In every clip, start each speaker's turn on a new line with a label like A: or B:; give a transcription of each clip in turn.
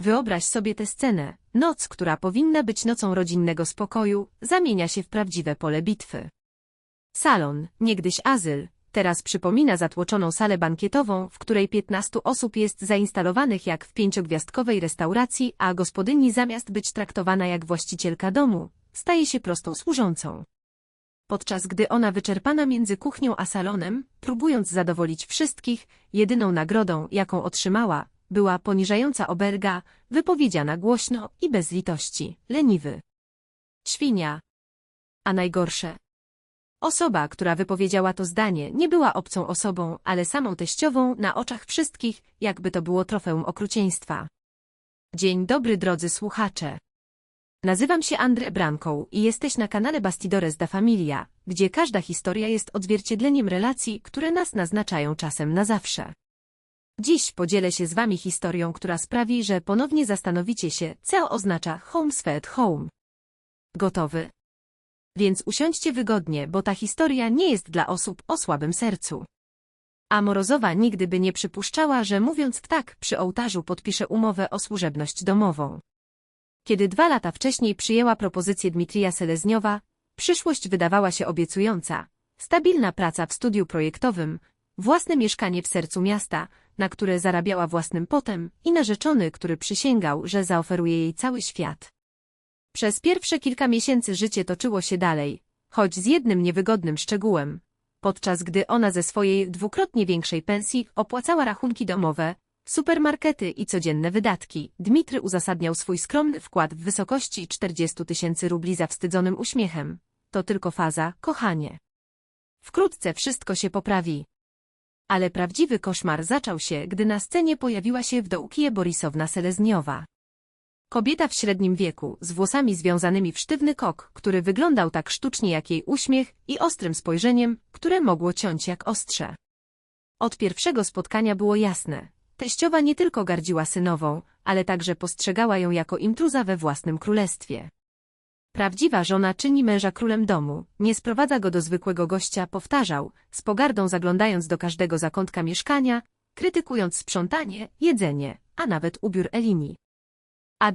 A: Wyobraź sobie tę scenę. Noc, która powinna być nocą rodzinnego spokoju, zamienia się w prawdziwe pole bitwy. Salon, niegdyś azyl, teraz przypomina zatłoczoną salę bankietową, w której 15 osób jest zainstalowanych jak w pięciogwiazdkowej restauracji, a gospodyni zamiast być traktowana jak właścicielka domu, staje się prostą służącą. Podczas gdy ona wyczerpana między kuchnią a salonem, próbując zadowolić wszystkich, jedyną nagrodą, jaką otrzymała, była poniżająca oberga, wypowiedziana głośno i bez litości, leniwy. Świnia. A najgorsze. Osoba, która wypowiedziała to zdanie, nie była obcą osobą, ale samą teściową na oczach wszystkich, jakby to było trofeum okrucieństwa. Dzień dobry drodzy słuchacze. Nazywam się Andre Branką i jesteś na kanale Bastidores da Familia, gdzie każda historia jest odzwierciedleniem relacji, które nas naznaczają czasem na zawsze. Dziś podzielę się z wami historią, która sprawi, że ponownie zastanowicie się, co oznacza home sweet home. Gotowy? Więc usiądźcie wygodnie, bo ta historia nie jest dla osób o słabym sercu. A Morozowa nigdy by nie przypuszczała, że mówiąc tak przy ołtarzu podpisze umowę o służebność domową. Kiedy dwa lata wcześniej przyjęła propozycję Dmitrija Selezniowa, przyszłość wydawała się obiecująca. Stabilna praca w studiu projektowym, własne mieszkanie w sercu miasta, na które zarabiała własnym potem i narzeczony, który przysięgał, że zaoferuje jej cały świat. Przez pierwsze kilka miesięcy życie toczyło się dalej, choć z jednym niewygodnym szczegółem. Podczas gdy ona ze swojej dwukrotnie większej pensji opłacała rachunki domowe, supermarkety i codzienne wydatki, Dmitry uzasadniał swój skromny wkład w wysokości 40 tysięcy rubli zawstydzonym uśmiechem. To tylko faza, kochanie. Wkrótce wszystko się poprawi. Ale prawdziwy koszmar zaczął się, gdy na scenie pojawiła się Wdołkije Borisowna Selezniowa. Kobieta w średnim wieku, z włosami związanymi w sztywny kok, który wyglądał tak sztucznie jak jej uśmiech i ostrym spojrzeniem, które mogło ciąć jak ostrze. Od pierwszego spotkania było jasne. Teściowa nie tylko gardziła synową, ale także postrzegała ją jako intruza we własnym królestwie. Prawdziwa żona czyni męża królem domu, nie sprowadza go do zwykłego gościa, powtarzał, z pogardą zaglądając do każdego zakątka mieszkania, krytykując sprzątanie, jedzenie, a nawet ubiór Elini. A.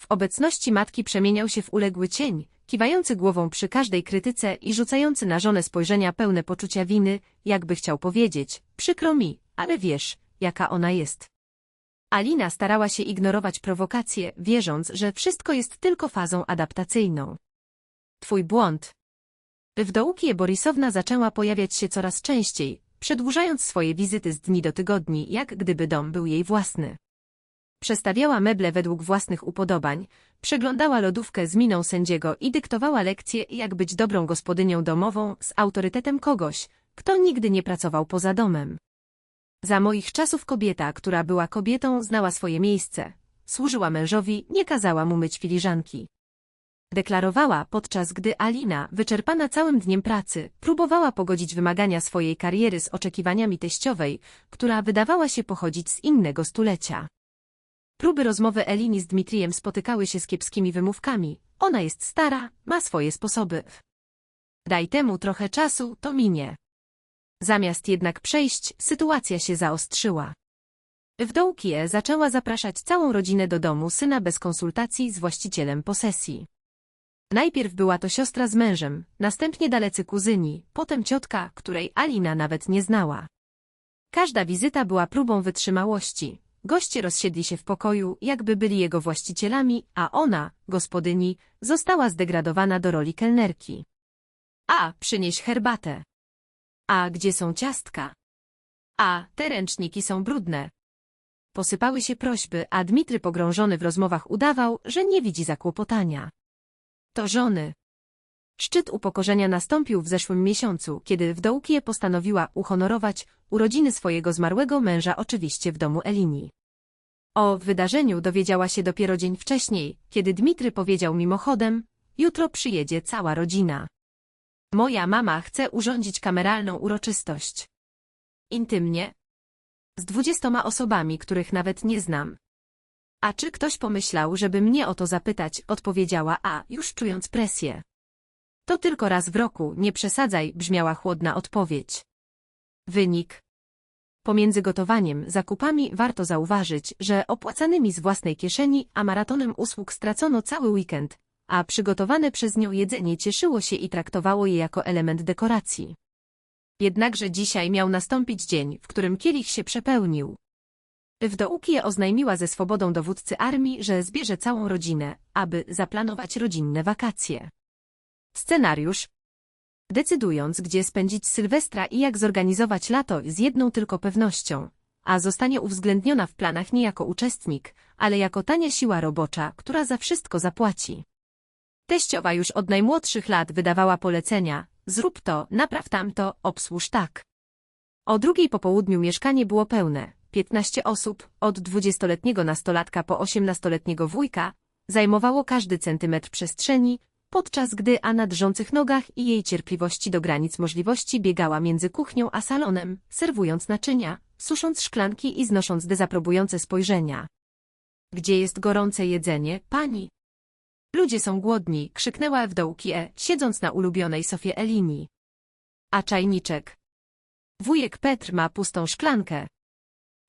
A: W obecności matki przemieniał się w uległy cień, kiwający głową przy każdej krytyce i rzucający na żonę spojrzenia pełne poczucia winy, jakby chciał powiedzieć, przykro mi, ale wiesz, jaka ona jest. Alina starała się ignorować prowokacje, wierząc, że wszystko jest tylko fazą adaptacyjną. Twój błąd. Wdołkie Borisowna zaczęła pojawiać się coraz częściej, przedłużając swoje wizyty z dni do tygodni, jak gdyby dom był jej własny. Przestawiała meble według własnych upodobań, przeglądała lodówkę z miną sędziego i dyktowała lekcje, jak być dobrą gospodynią domową z autorytetem kogoś, kto nigdy nie pracował poza domem. Za moich czasów kobieta, która była kobietą, znała swoje miejsce. Służyła mężowi, nie kazała mu myć filiżanki. Deklarowała, podczas gdy Alina, wyczerpana całym dniem pracy, próbowała pogodzić wymagania swojej kariery z oczekiwaniami teściowej, która wydawała się pochodzić z innego stulecia. Próby rozmowy Elini z Dmitrijem spotykały się z kiepskimi wymówkami. Ona jest stara, ma swoje sposoby. Daj temu trochę czasu, to minie. Zamiast jednak przejść, sytuacja się zaostrzyła. Wdołkie zaczęła zapraszać całą rodzinę do domu syna bez konsultacji z właścicielem posesji. Najpierw była to siostra z mężem, następnie dalecy kuzyni, potem ciotka, której Alina nawet nie znała. Każda wizyta była próbą wytrzymałości. Goście rozsiedli się w pokoju, jakby byli jego właścicielami, a ona, gospodyni, została zdegradowana do roli kelnerki. A, przynieś herbatę. A gdzie są ciastka? A, te ręczniki są brudne. Posypały się prośby, a Dmitry pogrążony w rozmowach udawał, że nie widzi zakłopotania. To żony. Szczyt upokorzenia nastąpił w zeszłym miesiącu, kiedy Wdołkie postanowiła uhonorować urodziny swojego zmarłego męża oczywiście w domu Elini. O wydarzeniu dowiedziała się dopiero dzień wcześniej, kiedy Dmitry powiedział mimochodem, jutro przyjedzie cała rodzina. Moja mama chce urządzić kameralną uroczystość. Intymnie. Z dwudziestoma osobami, których nawet nie znam. A czy ktoś pomyślał, żeby mnie o to zapytać, odpowiedziała A, już czując presję. To tylko raz w roku, nie przesadzaj, brzmiała chłodna odpowiedź. Wynik. Pomiędzy gotowaniem, zakupami warto zauważyć, że opłacanymi z własnej kieszeni, a maratonem usług stracono cały weekend, a przygotowane przez nią jedzenie cieszyło się i traktowało je jako element dekoracji. Jednakże dzisiaj miał nastąpić dzień, w którym kielich się przepełnił. Wdoukie oznajmiła ze swobodą dowódcy armii, że zbierze całą rodzinę, aby zaplanować rodzinne wakacje. Scenariusz Decydując, gdzie spędzić Sylwestra i jak zorganizować lato z jedną tylko pewnością, a zostanie uwzględniona w planach nie jako uczestnik, ale jako tania siła robocza, która za wszystko zapłaci. Teściowa już od najmłodszych lat wydawała polecenia, zrób to, napraw tamto, obsłuż tak. O drugiej po południu mieszkanie było pełne, 15 osób, od dwudziestoletniego nastolatka po osiemnastoletniego wujka, zajmowało każdy centymetr przestrzeni, podczas gdy a na drżących nogach i jej cierpliwości do granic możliwości biegała między kuchnią a salonem, serwując naczynia, susząc szklanki i znosząc dezaprobujące spojrzenia. Gdzie jest gorące jedzenie, pani? Ludzie są głodni, krzyknęła Ewdołkie, siedząc na ulubionej sofie Elini. A czajniczek? Wujek Petr ma pustą szklankę.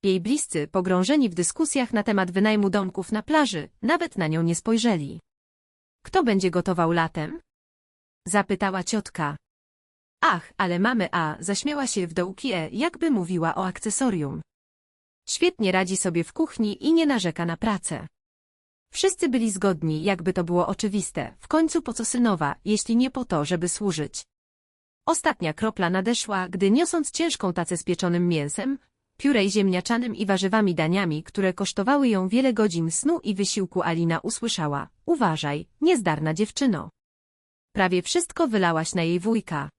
A: Jej bliscy, pogrążeni w dyskusjach na temat wynajmu domków na plaży, nawet na nią nie spojrzeli. Kto będzie gotował latem? Zapytała ciotka. Ach, ale mamy A, zaśmiała się w dołkie, jakby mówiła o akcesorium. Świetnie radzi sobie w kuchni i nie narzeka na pracę. Wszyscy byli zgodni, jakby to było oczywiste, w końcu po co synowa, jeśli nie po to, żeby służyć. Ostatnia kropla nadeszła, gdy niosąc ciężką tacę z pieczonym mięsem, piórej ziemniaczanym i warzywami daniami, które kosztowały ją wiele godzin snu i wysiłku Alina usłyszała, uważaj, niezdarna dziewczyno. Prawie wszystko wylałaś na jej wujka.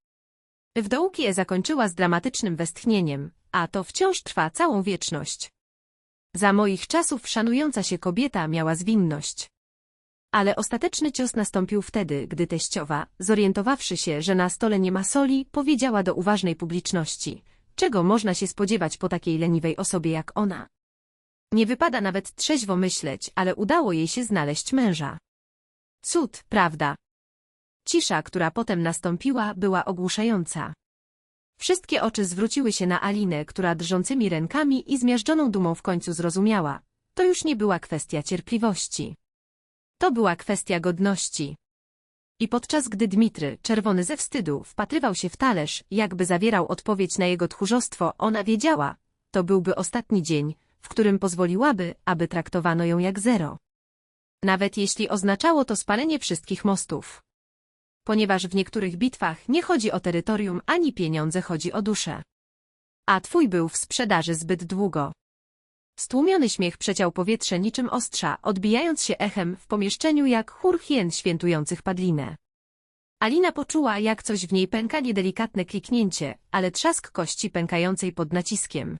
A: Wdołkie zakończyła z dramatycznym westchnieniem, a to wciąż trwa całą wieczność. Za moich czasów szanująca się kobieta miała zwinność. Ale ostateczny cios nastąpił wtedy, gdy teściowa, zorientowawszy się, że na stole nie ma soli, powiedziała do uważnej publiczności, czego można się spodziewać po takiej leniwej osobie jak ona. Nie wypada nawet trzeźwo myśleć, ale udało jej się znaleźć męża. Cud, prawda? Cisza, która potem nastąpiła, była ogłuszająca. Wszystkie oczy zwróciły się na Alinę, która drżącymi rękami i zmiażdżoną dumą w końcu zrozumiała. To już nie była kwestia cierpliwości. To była kwestia godności. I podczas gdy Dmitry, czerwony ze wstydu, wpatrywał się w talerz, jakby zawierał odpowiedź na jego tchórzostwo, ona wiedziała, to byłby ostatni dzień, w którym pozwoliłaby, aby traktowano ją jak zero. Nawet jeśli oznaczało to spalenie wszystkich mostów. Ponieważ w niektórych bitwach nie chodzi o terytorium ani pieniądze, chodzi o duszę. A twój był w sprzedaży zbyt długo. Stłumiony śmiech przeciął powietrze niczym ostrza, odbijając się echem w pomieszczeniu jak chór hien świętujących padlinę. Alina poczuła, jak coś w niej pęka niedelikatne kliknięcie, ale trzask kości pękającej pod naciskiem.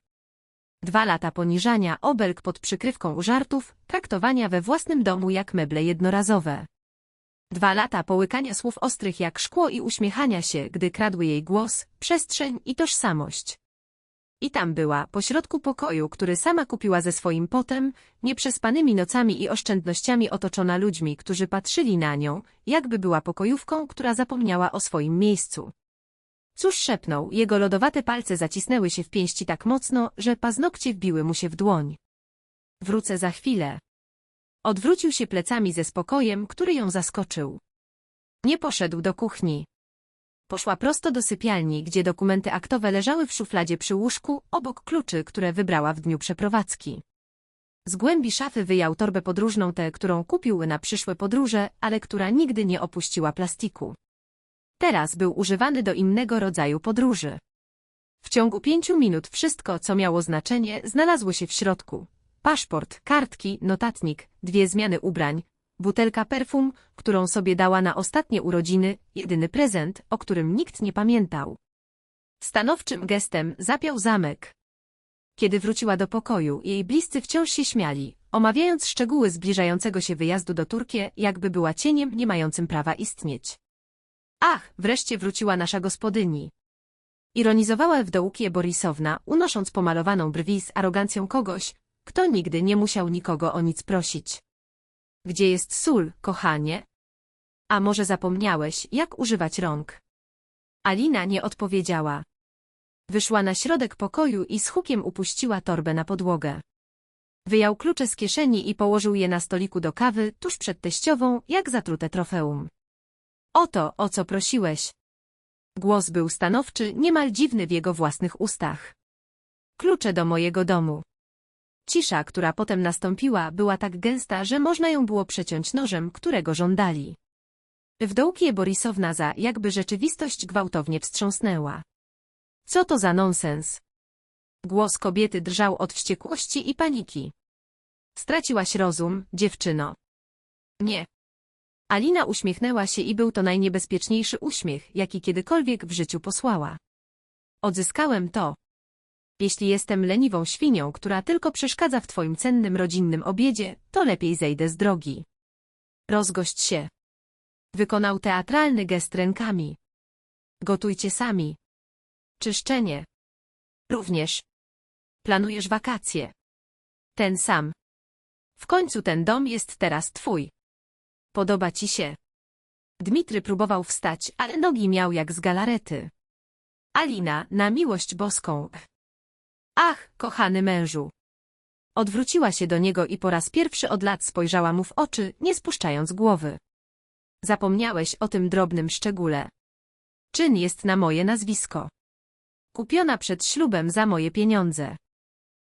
A: Dwa lata poniżania, obelg pod przykrywką żartów, traktowania we własnym domu jak meble jednorazowe. Dwa lata połykania słów ostrych jak szkło i uśmiechania się, gdy kradły jej głos, przestrzeń i tożsamość. I tam była, pośrodku pokoju, który sama kupiła ze swoim potem, nieprzespanymi nocami i oszczędnościami otoczona ludźmi, którzy patrzyli na nią, jakby była pokojówką, która zapomniała o swoim miejscu. Cóż szepnął, jego lodowate palce zacisnęły się w pięści tak mocno, że paznokcie wbiły mu się w dłoń. Wrócę za chwilę. Odwrócił się plecami ze spokojem, który ją zaskoczył. Nie poszedł do kuchni. Poszła prosto do sypialni, gdzie dokumenty aktowe leżały w szufladzie przy łóżku, obok kluczy, które wybrała w dniu przeprowadzki. Z głębi szafy wyjął torbę podróżną tę, którą kupił na przyszłe podróże, ale która nigdy nie opuściła plastiku. Teraz był używany do innego rodzaju podróży. W ciągu pięciu minut wszystko, co miało znaczenie, znalazło się w środku. Paszport, kartki, notatnik, dwie zmiany ubrań, butelka perfum, którą sobie dała na ostatnie urodziny, jedyny prezent, o którym nikt nie pamiętał. Stanowczym gestem zapiął zamek. Kiedy wróciła do pokoju, jej bliscy wciąż się śmiali, omawiając szczegóły zbliżającego się wyjazdu do Turkie, jakby była cieniem nie mającym prawa istnieć. Ach, wreszcie wróciła nasza gospodyni. Ironizowała Wdołkie Borisowna, unosząc pomalowaną brwi z arogancją kogoś, kto nigdy nie musiał nikogo o nic prosić. Gdzie jest sól, kochanie? A może zapomniałeś, jak używać rąk? Alina nie odpowiedziała. Wyszła na środek pokoju i z hukiem upuściła torbę na podłogę. Wyjął klucze z kieszeni i położył je na stoliku do kawy, tuż przed teściową, jak zatrute trofeum. Oto, o co prosiłeś. Głos był stanowczy, niemal dziwny w jego własnych ustach. Klucze do mojego domu. Cisza, która potem nastąpiła, była tak gęsta, że można ją było przeciąć nożem, którego żądali. Wdołkie Borisowna za jakby rzeczywistość gwałtownie wstrząsnęła. Co to za nonsens? Głos kobiety drżał od wściekłości i paniki. Straciłaś rozum, dziewczyno. Nie. Alina uśmiechnęła się i był to najniebezpieczniejszy uśmiech, jaki kiedykolwiek w życiu posłała. Odzyskałem to. Jeśli jestem leniwą świnią, która tylko przeszkadza w twoim cennym rodzinnym obiedzie, to lepiej zejdę z drogi. Rozgość się. Wykonał teatralny gest rękami. Gotujcie sami. Czyszczenie. Również. Planujesz wakacje. Ten sam. W końcu ten dom jest teraz twój. Podoba ci się. Dmitry próbował wstać, ale nogi miał jak z galarety. Alina, na miłość boską. Ach, kochany mężu. Odwróciła się do niego i po raz pierwszy od lat spojrzała mu w oczy, nie spuszczając głowy. Zapomniałeś o tym drobnym szczególe. Czyn jest na moje nazwisko. Kupiona przed ślubem za moje pieniądze.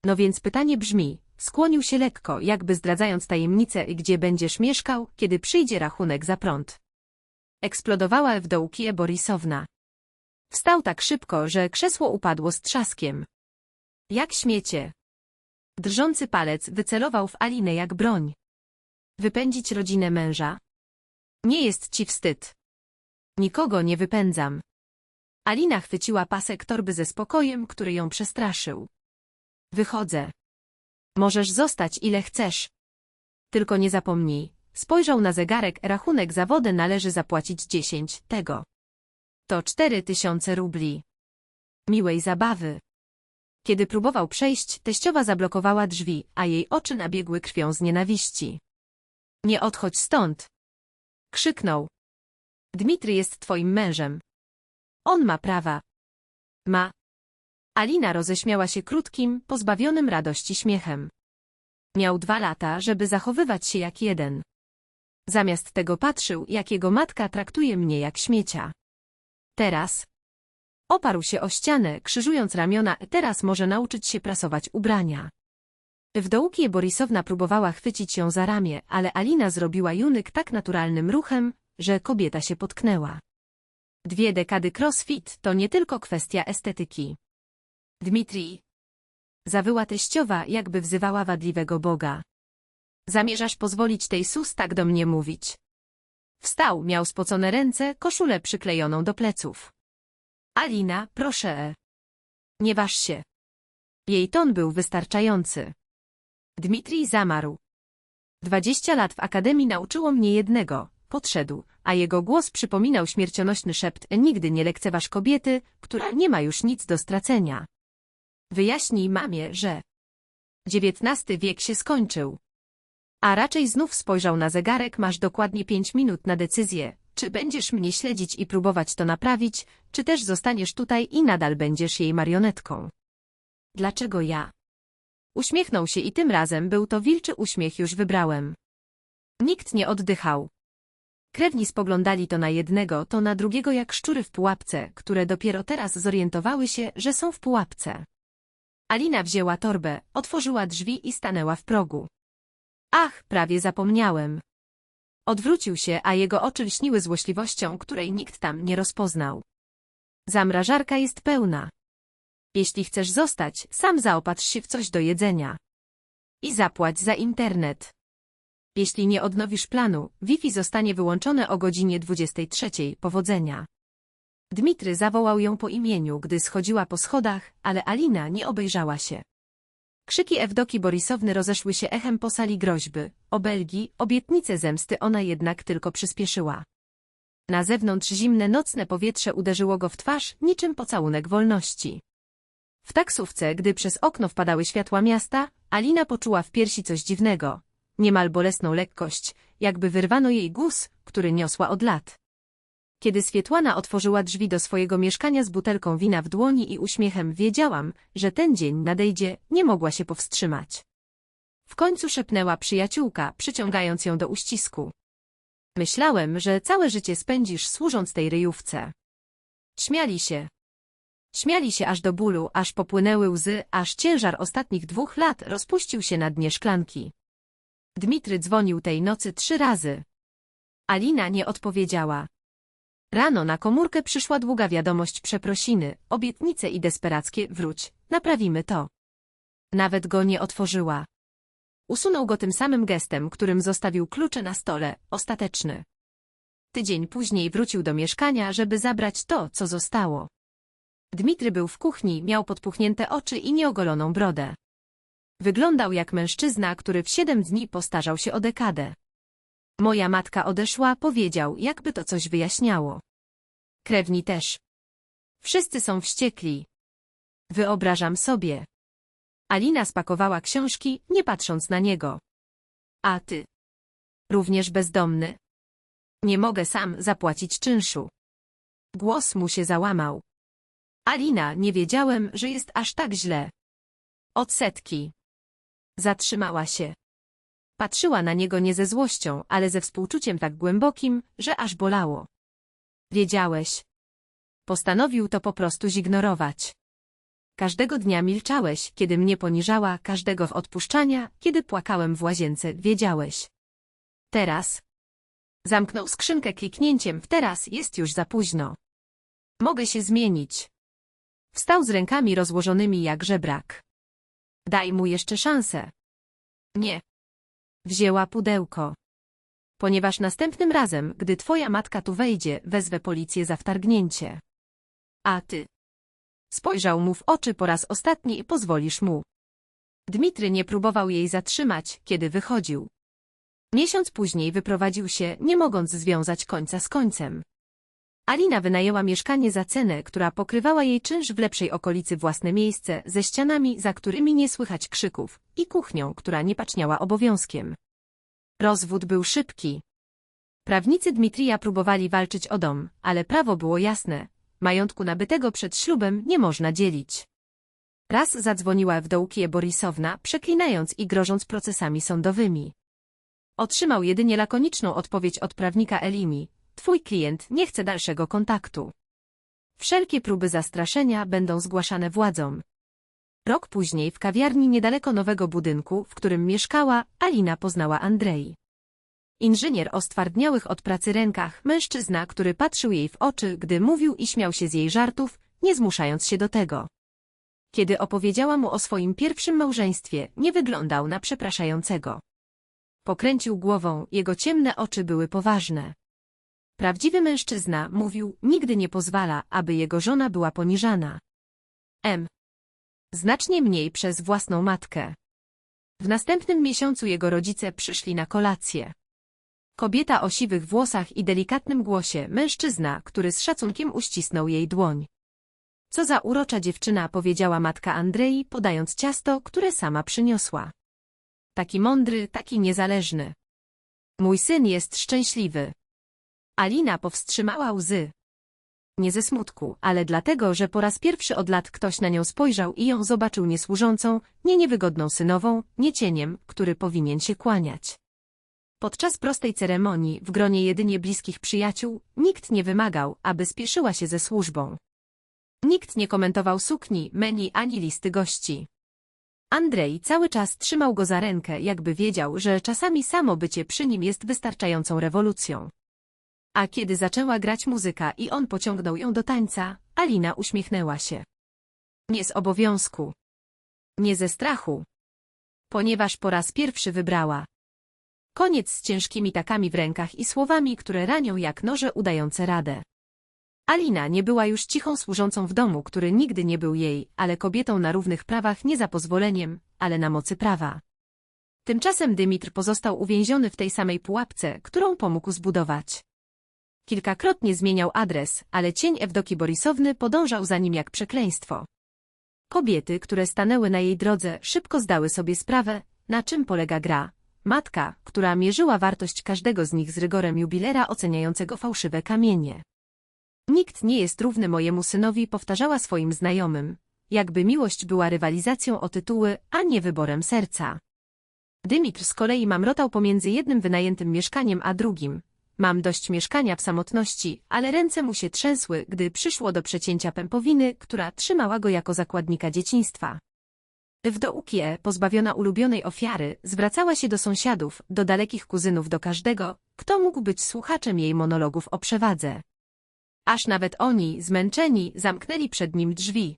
A: No więc pytanie brzmi, skłonił się lekko, jakby zdradzając tajemnicę, gdzie będziesz mieszkał, kiedy przyjdzie rachunek za prąd. Eksplodowała w dołki Borisowna. Wstał tak szybko, że krzesło upadło z trzaskiem. Jak śmiecie. Drżący palec wycelował w Alinę jak broń. Wypędzić rodzinę męża? Nie jest ci wstyd. Nikogo nie wypędzam. Alina chwyciła pasek torby ze spokojem, który ją przestraszył. Wychodzę. Możesz zostać ile chcesz. Tylko nie zapomnij. Spojrzał na zegarek, rachunek za wodę należy zapłacić dziesięć tego. To cztery tysiące rubli. Miłej zabawy. Kiedy próbował przejść, teściowa zablokowała drzwi, a jej oczy nabiegły krwią z nienawiści. Nie odchodź stąd! Krzyknął. Dmitry jest twoim mężem. On ma prawa. Ma. Alina roześmiała się krótkim, pozbawionym radości śmiechem. Miał dwa lata, żeby zachowywać się jak jeden. Zamiast tego patrzył, jak jego matka traktuje mnie jak śmiecia. Teraz, Oparł się o ścianę, krzyżując ramiona, teraz może nauczyć się prasować ubrania. W dołkie Borisowna próbowała chwycić ją za ramię, ale Alina zrobiła junyk tak naturalnym ruchem, że kobieta się potknęła. Dwie dekady crossfit to nie tylko kwestia estetyki. Dmitrij. Zawyła teściowa, jakby wzywała wadliwego Boga. Zamierzasz pozwolić tej sus tak do mnie mówić? Wstał, miał spocone ręce, koszulę przyklejoną do pleców. Alina, proszę. Nie waż się. Jej ton był wystarczający. Dmitrij zamarł. Dwadzieścia lat w akademii nauczyło mnie jednego. Podszedł, a jego głos przypominał śmiercionośny szept nigdy nie lekceważ kobiety, która nie ma już nic do stracenia. Wyjaśnij mamie, że dziewiętnasty wiek się skończył. A raczej znów spojrzał na zegarek, masz dokładnie pięć minut na decyzję, czy będziesz mnie śledzić i próbować to naprawić, czy też zostaniesz tutaj i nadal będziesz jej marionetką? Dlaczego ja? Uśmiechnął się i tym razem był to wilczy uśmiech już wybrałem. Nikt nie oddychał. Krewni spoglądali to na jednego, to na drugiego jak szczury w pułapce, które dopiero teraz zorientowały się, że są w pułapce. Alina wzięła torbę, otworzyła drzwi i stanęła w progu. Ach, prawie zapomniałem. Odwrócił się, a jego oczy lśniły złośliwością, której nikt tam nie rozpoznał. Zamrażarka jest pełna. Jeśli chcesz zostać, sam zaopatrz się w coś do jedzenia. I zapłać za internet. Jeśli nie odnowisz planu, Wi-Fi zostanie wyłączone o godzinie 23. Powodzenia. Dmitry zawołał ją po imieniu, gdy schodziła po schodach, ale Alina nie obejrzała się. Krzyki Ewdoki Borisowny rozeszły się echem po sali groźby, obelgi, obietnice zemsty ona jednak tylko przyspieszyła. Na zewnątrz zimne nocne powietrze uderzyło go w twarz, niczym pocałunek wolności. W taksówce, gdy przez okno wpadały światła miasta, Alina poczuła w piersi coś dziwnego, niemal bolesną lekkość, jakby wyrwano jej guz, który niosła od lat. Kiedy Swietłana otworzyła drzwi do swojego mieszkania z butelką wina w dłoni i uśmiechem wiedziałam, że ten dzień nadejdzie, nie mogła się powstrzymać. W końcu szepnęła przyjaciółka, przyciągając ją do uścisku. Myślałem, że całe życie spędzisz służąc tej ryjówce. Śmiali się. Śmiali się aż do bólu, aż popłynęły łzy, aż ciężar ostatnich dwóch lat rozpuścił się na dnie szklanki. Dmitry dzwonił tej nocy trzy razy. Alina nie odpowiedziała. Rano na komórkę przyszła długa wiadomość przeprosiny, obietnice i desperackie wróć, naprawimy to. Nawet go nie otworzyła. Usunął go tym samym gestem, którym zostawił klucze na stole, ostateczny. Tydzień później wrócił do mieszkania, żeby zabrać to, co zostało. Dmitry był w kuchni, miał podpuchnięte oczy i nieogoloną brodę. Wyglądał jak mężczyzna, który w siedem dni postarzał się o dekadę. Moja matka odeszła, powiedział, jakby to coś wyjaśniało. Krewni też. Wszyscy są wściekli. Wyobrażam sobie. Alina spakowała książki, nie patrząc na niego. A ty? Również bezdomny? Nie mogę sam zapłacić czynszu. Głos mu się załamał. Alina, nie wiedziałem, że jest aż tak źle. Odsetki. Zatrzymała się. Patrzyła na niego nie ze złością, ale ze współczuciem tak głębokim, że aż bolało. Wiedziałeś. Postanowił to po prostu zignorować. Każdego dnia milczałeś, kiedy mnie poniżała, każdego w odpuszczania, kiedy płakałem w łazience, wiedziałeś. Teraz. Zamknął skrzynkę kliknięciem, teraz jest już za późno. Mogę się zmienić. Wstał z rękami rozłożonymi jak żebrak. Daj mu jeszcze szansę. Nie. Wzięła pudełko. Ponieważ następnym razem, gdy twoja matka tu wejdzie, wezwę policję za wtargnięcie. A ty? Spojrzał mu w oczy po raz ostatni i pozwolisz mu. Dmitry nie próbował jej zatrzymać, kiedy wychodził. Miesiąc później wyprowadził się, nie mogąc związać końca z końcem. Alina wynajęła mieszkanie za cenę, która pokrywała jej czynsz w lepszej okolicy własne miejsce, ze ścianami, za którymi nie słychać krzyków, i kuchnią, która nie paczniała obowiązkiem. Rozwód był szybki. Prawnicy Dmitrija próbowali walczyć o dom, ale prawo było jasne. Majątku nabytego przed ślubem nie można dzielić. Raz zadzwoniła Ewdołkije Borisowna, przeklinając i grożąc procesami sądowymi. Otrzymał jedynie lakoniczną odpowiedź od prawnika Elimi. Twój klient nie chce dalszego kontaktu. Wszelkie próby zastraszenia będą zgłaszane władzom. Rok później w kawiarni niedaleko nowego budynku, w którym mieszkała, Alina poznała Andrei. Inżynier o stwardniałych od pracy rękach, mężczyzna, który patrzył jej w oczy, gdy mówił i śmiał się z jej żartów, nie zmuszając się do tego. Kiedy opowiedziała mu o swoim pierwszym małżeństwie, nie wyglądał na przepraszającego. Pokręcił głową, jego ciemne oczy były poważne. Prawdziwy mężczyzna, mówił, nigdy nie pozwala, aby jego żona była poniżana. M. Znacznie mniej przez własną matkę. W następnym miesiącu jego rodzice przyszli na kolację. Kobieta o siwych włosach i delikatnym głosie, mężczyzna, który z szacunkiem uścisnął jej dłoń. Co za urocza dziewczyna, powiedziała matka Andrei, podając ciasto, które sama przyniosła. Taki mądry, taki niezależny. Mój syn jest szczęśliwy. Alina powstrzymała łzy. Nie ze smutku, ale dlatego, że po raz pierwszy od lat ktoś na nią spojrzał i ją zobaczył niesłużącą, nie niewygodną synową, nie cieniem, który powinien się kłaniać. Podczas prostej ceremonii, w gronie jedynie bliskich przyjaciół, nikt nie wymagał, aby spieszyła się ze służbą. Nikt nie komentował sukni, menu ani listy gości. Andrzej cały czas trzymał go za rękę, jakby wiedział, że czasami samo bycie przy nim jest wystarczającą rewolucją. A kiedy zaczęła grać muzyka i on pociągnął ją do tańca, Alina uśmiechnęła się. Nie z obowiązku. Nie ze strachu. Ponieważ po raz pierwszy wybrała. Koniec z ciężkimi takami w rękach i słowami, które ranią jak noże udające radę. Alina nie była już cichą służącą w domu, który nigdy nie był jej, ale kobietą na równych prawach nie za pozwoleniem, ale na mocy prawa. Tymczasem Dymitr pozostał uwięziony w tej samej pułapce, którą pomógł zbudować. Kilkakrotnie zmieniał adres, ale cień Ewdoki Borisowny podążał za nim jak przekleństwo. Kobiety, które stanęły na jej drodze, szybko zdały sobie sprawę, na czym polega gra. Matka, która mierzyła wartość każdego z nich z rygorem jubilera oceniającego fałszywe kamienie. Nikt nie jest równy mojemu synowi, powtarzała swoim znajomym. Jakby miłość była rywalizacją o tytuły, a nie wyborem serca. Dymitr z kolei mamrotał pomiędzy jednym wynajętym mieszkaniem a drugim. Mam dość mieszkania w samotności, ale ręce mu się trzęsły, gdy przyszło do przecięcia pępowiny, która trzymała go jako zakładnika dzieciństwa. Wdoukie, pozbawiona ulubionej ofiary, zwracała się do sąsiadów, do dalekich kuzynów, do każdego, kto mógł być słuchaczem jej monologów o przewadze. Aż nawet oni, zmęczeni, zamknęli przed nim drzwi.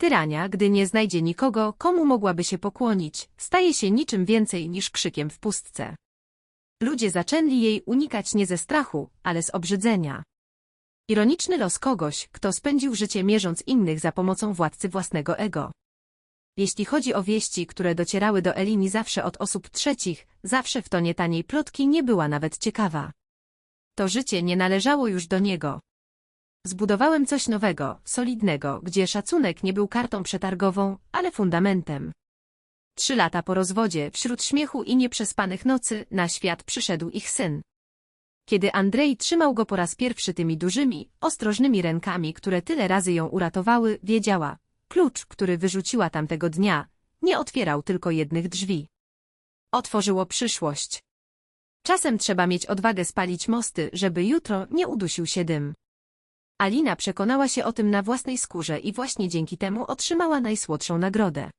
A: Tyrania, gdy nie znajdzie nikogo, komu mogłaby się pokłonić, staje się niczym więcej niż krzykiem w pustce. Ludzie zaczęli jej unikać nie ze strachu, ale z obrzydzenia. Ironiczny los kogoś, kto spędził życie mierząc innych za pomocą władcy własnego ego. Jeśli chodzi o wieści, które docierały do Elini zawsze od osób trzecich, zawsze w tonie taniej plotki nie była nawet ciekawa. To życie nie należało już do niego. Zbudowałem coś nowego, solidnego, gdzie szacunek nie był kartą przetargową, ale fundamentem. Trzy lata po rozwodzie, wśród śmiechu i nieprzespanych nocy, na świat przyszedł ich syn. Kiedy Andrzej trzymał go po raz pierwszy tymi dużymi, ostrożnymi rękami, które tyle razy ją uratowały, wiedziała, klucz, który wyrzuciła tamtego dnia, nie otwierał tylko jednych drzwi. Otworzyło przyszłość. Czasem trzeba mieć odwagę spalić mosty, żeby jutro nie udusił się dym. Alina przekonała się o tym na własnej skórze i właśnie dzięki temu otrzymała najsłodszą nagrodę.